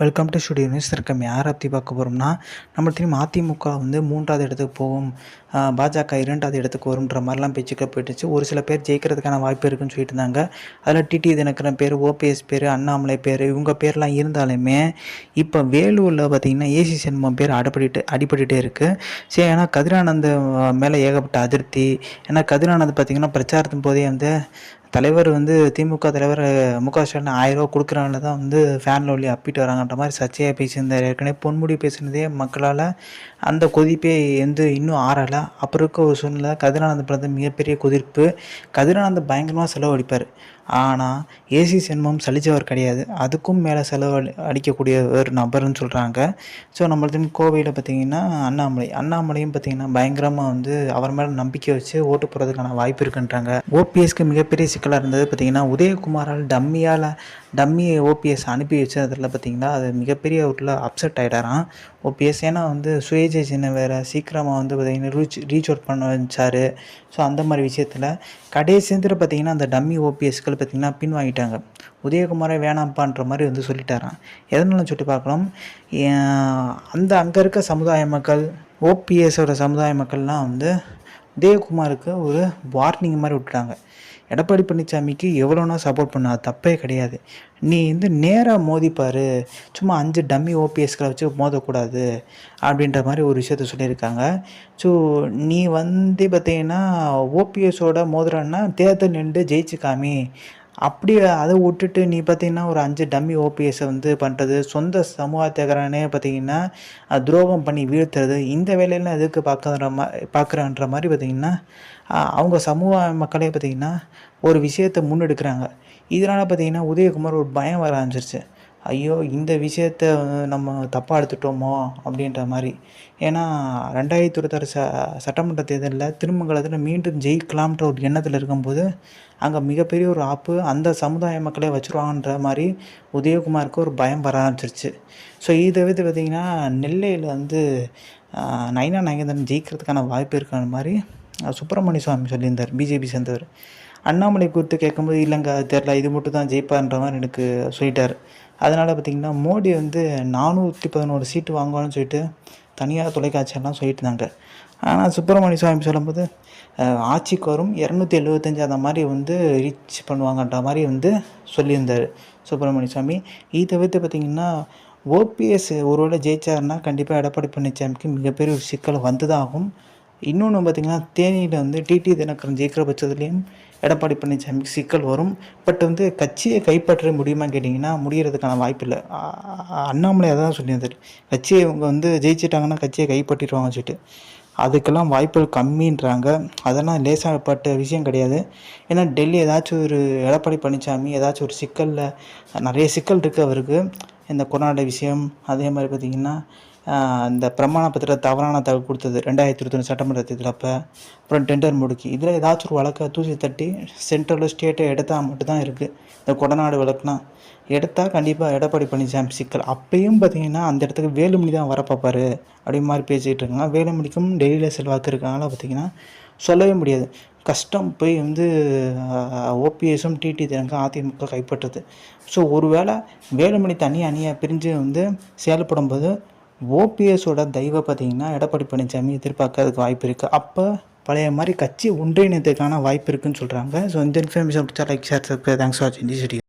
Welcome to studio news இருக்கம் யாரை பற்றி பார்க்க போகிறோம்னா நம்ம திரும்பி அதிமுக வந்து மூன்றாவது இடத்துக்கு போகும். பாஜக இரண்டாவது இடத்துக்கு வரும்ன்ற மாதிரிலாம் பேச்சுக்கள் போயிட்டுச்சு. ஒரு சில பேர் ஜெயிக்கிறதுக்கான வாய்ப்பு இருக்குன்னு சொல்லிட்டு இருந்தாங்க. அதில் டிடி தினகரன் பேர் ஓபிஎஸ் பேர் அண்ணாமலை பேர் இவங்க பேர்லாம் இருந்தாலுமே இப்போ வேலூரில் பார்த்தீங்கன்னா ஏசி சண்முகம் பேர் அடிபடிட்டு அடிபட்டுட்டே இருக்குது சரி ஏன்னா கதிரானந்த மேலே ஏகப்பட்ட அதிருப்தி. ஏன்னா கதிரானந்த் பார்த்திங்கன்னா பிரச்சாரத்தின் போதே வந்து தலைவர் வந்து திமுக தலைவர் மு க ஸ்டாலின் ஆயிரம் ரூபா கொடுக்குறனால தான் வந்து ஃபேனில் ஒளி அப்பிட்டு வராங்கன்ற மாதிரி சர்ச்சையாக பேசியிருந்தார். ஏற்கனவே பொன்முடி பேசினதே மக்களால் அந்த கொதிப்பே வந்து இன்னும் ஆறலை. அப்புறம் இருக்க ஒரு சூழ்நிலை கதிரானந்த பிறந்த மிகப்பெரிய குதிர்ப்பு கதிரானந்த பயங்கரமாக செலவழிப்பார் ஆனால் ஏசி சென்மம் சலிச்சவர் கிடையாது. அதுக்கும் மேலே செலவு அடிக்கக்கூடிய ஒரு நபர்னு சொல்கிறாங்க ஸோ நம்மளது கோவையில் பார்த்தீங்கன்னா அண்ணாமலை. அண்ணாமலையும் பார்த்தீங்கன்னா பயங்கரமாக வந்து அவர் மேலே நம்பிக்கை வச்சு ஓட்டு போகிறதுக்கான வாய்ப்பு இருக்குன்றாங்க. ஓபிஎஸ்க்கு மிகப்பெரிய சிக்கலாக இருந்தது. பார்த்தீங்கன்னா உதயகுமாரால் டம்மியால் டம்மி ஓபிஎஸ் அனுப்பி வச்சதில் பார்த்தீங்கன்னா அது மிகப்பெரிய ஒரு அப்செட் ஆகிட்டாராம் ஓபிஎஸ் ஏன்னா வந்து சுயேஜை சின்ன வேறு சீக்கிரமாக வந்து பார்த்தீங்கன்னா ரீச் ரீச் அவுட் பண்ண வச்சார். ஸோ அந்த மாதிரி விஷயத்தில் கடைசி பார்த்தீங்கன்னா அந்த டம்மி ஓபிஎஸ்கள் பார்த்தீங்கன்னா பின் வாங்கிட்டாங்க உதயகுமாரே வேணாம்ப்பான்ற மாதிரி வந்து சொல்லிட்டாரான் எதனால சொல்லி பார்க்கலாம் அந்த அங்கே இருக்க சமுதாய மக்கள் ஓபிஎஸோட சமுதாய மக்கள்லாம் வந்து உதயகுமாருக்கு ஒரு வார்னிங் மாதிரி விட்டுட்டாங்க. எடப்பாடி பழனிசாமிக்கு எவ்வளோனா சப்போர்ட் பண்ண தப்பே கிடையாது. நீ வந்து நேராக மோதிப்பார் சும்மா அஞ்சு டம்மி ஓபிஎஸ்களை வச்சு மோதக்கூடாது அப்படின்ற மாதிரி ஒரு விஷயத்த சொல்லியிருக்காங்க. ஸோ நீ வந்து பார்த்தீங்கன்னா ஓபிஎஸோட மோதுறன்னா தேர்தல் நின்று ஜெயிச்சு காமி அப்படி அதை விட்டுட்டு நீ பார்த்தீங்கன்னா ஒரு அஞ்சு டம்மி ஓபிஎஸை வந்து பண்ணுறது சொந்த சமூகத்தேக்கரானே பார்த்தீங்கன்னா துரோகம் பண்ணி வீழ்த்துறது இந்த வேலையெல்லாம் எதுக்கு பார்க்குற மா பார்க்குறன்ற மாதிரி பார்த்தீங்கன்னா அவங்க சமூக மக்களே பார்த்தீங்கன்னா ஒரு விஷயத்தை முன்னெடுக்கிறாங்க. இதனால் பார்த்தீங்கன்னா உதயகுமார் ஒரு பயம் வர ஆரம்பிச்சிருச்சு. ஐயோ இந்த விஷயத்த நம்ம தப்பாக எடுத்துட்டோமோ? அப்படின்ற மாதிரி. ஏன்னா ரெண்டாயிரத்தி இருபத்தாறு ச சட்டமன்ற தேர்தலில் திருமங்கலத்தில் மீண்டும் ஜெயிக்கலாம்ன்ற ஒரு எண்ணத்தில் இருக்கும்போது அங்கே மிகப்பெரிய ஒரு ஆப்பு அந்த சமுதாய மக்களே வச்சுருவாங்கன்ற மாதிரி உதயகுமாருக்கு ஒரு பயம் வர ஆரம்பிச்சிருச்சு. ஸோ இதை வந்து பார்த்திங்கன்னா நெல்லையில் வந்து நயனா நாகேந்திரன் ஜெயிக்கிறதுக்கான வாய்ப்பு இருக்கிற மாதிரி சுப்பிரமணிய சுவாமி சொல்லியிருந்தார் பிஜேபி சேர்ந்தவர். அண்ணாமலை குறித்து கேட்கும்போது இல்லைங்க அது தெரில இது மட்டும் தான் ஜெயிப்பார்ன்ற மாதிரி எனக்கு சொல்லிட்டார். அதனால் பார்த்திங்கன்னா மோடி வந்து நானூற்றி பதினோரு சீட்டு வாங்குவான்னு சொல்லிட்டு தனியார் தொலைக்காட்சியெல்லாம் சொல்லிட்டு இருந்தாங்க. ஆனால் சுப்பிரமணிய சுவாமி சொல்லும்போது ஆட்சிக்கு வரும் இரநூத்தி எழுபத்தஞ்சு அந்த மாதிரி வந்து ரீச் பண்ணுவாங்கன்ற மாதிரி வந்து சொல்லியிருந்தார் சுப்பிரமணிய சுவாமி. இதை தவிர்த்து பார்த்திங்கன்னா ஓபிஎஸ் ஒருவேளை ஜெயிச்சாருன்னா கண்டிப்பாக எடப்பாடி பழனிசாமிக்கு மிகப்பெரிய ஒரு சிக்கல் வந்ததாகும். ஆகும் இன்னொன்று பார்த்திங்கன்னா தேனியில் வந்து டிடி தினகரன் ஜெயிக்கிற பட்சத்துலேயும் எடப்பாடி பழனிசாமிக்கு சிக்கல் வரும். பட் வந்து கட்சியை கைப்பற்ற முடியுமான்னு கேட்டிங்கன்னா முடியறதுக்கான வாய்ப்பு இல்லை. அண்ணாமலை அதான் சொல்லியிருந்தார். கட்சியை இவங்க வந்து ஜெயிச்சிட்டாங்கன்னா கட்சியை கைப்பற்றிடுவாங்க சொல்லிட்டு. அதுக்கெல்லாம் வாய்ப்புகள் கம்மின்றாங்க. அதெல்லாம் லேசாகப்பட்ட விஷயம் கிடையாது. ஏன்னா டெல்லி ஏதாச்சும் ஒரு எடப்பாடி பழனிசாமி ஏதாச்சும் ஒரு சிக்கலில் நிறைய சிக்கல் இருக்குது அவருக்கு. இந்த கொரோனா விஷயம் அதே மாதிரி பார்த்திங்கன்னா இந்த பிரமாண பத்திரத்தை தவறான தகவல் கொடுத்தது ரெண்டாயிரத்தி இருபத்தொன்று சட்டமன்ற தேர்தல் அப்போ. அப்புறம் டெண்டர் முடுக்கி. இதில் ஏதாச்சும் ஒரு வழக்கை தூசி தட்டி சென்ட்ரலில் ஸ்டேட்டை எடுத்தால் மட்டும்தான் இருக்குது இந்த கொடநாடு வழக்குலாம் எடுத்தால் கண்டிப்பாக எடப்பாடி பழனிசாமி சிக்கல். அப்பயும் பார்த்தீங்கன்னா அந்த இடத்துக்கு வேலுமணி தான் வர அப்படி மாதிரி பேசிகிட்டு இருக்காங்க. வேலுமணிக்கும் டெல்லியில் செல்வாக்கு இருக்கனால பார்த்தீங்கன்னா சொல்லவே முடியாது. கஷ்டம் போய் வந்து ஓபிஎஸும் டிடி தினக்கும் அதிமுக கைப்பற்றுது. ஸோ ஒருவேளை வேலுமணி தனி அணியாக பிரிஞ்சு வந்து செயல்படும் போது ஓபிஎஸோட தெய்வம் பார்த்தீங்கன்னா எடப்பாடி பழனிசாமி எதிர்பார்க்கறதுக்கு வாய்ப்பு இருக்குது அப்போ பழைய மாதிரி கட்சி ஒன்றிணைத்துக்கான வாய்ப்பு இருக்குன்னு சொல்கிறாங்க ஸோ இந்த இன்ஃபர்மேஷன் பிடிச்சா லைக் ஷேர் தேங்க்ஸ் ஃபார் வாட்சிங் தி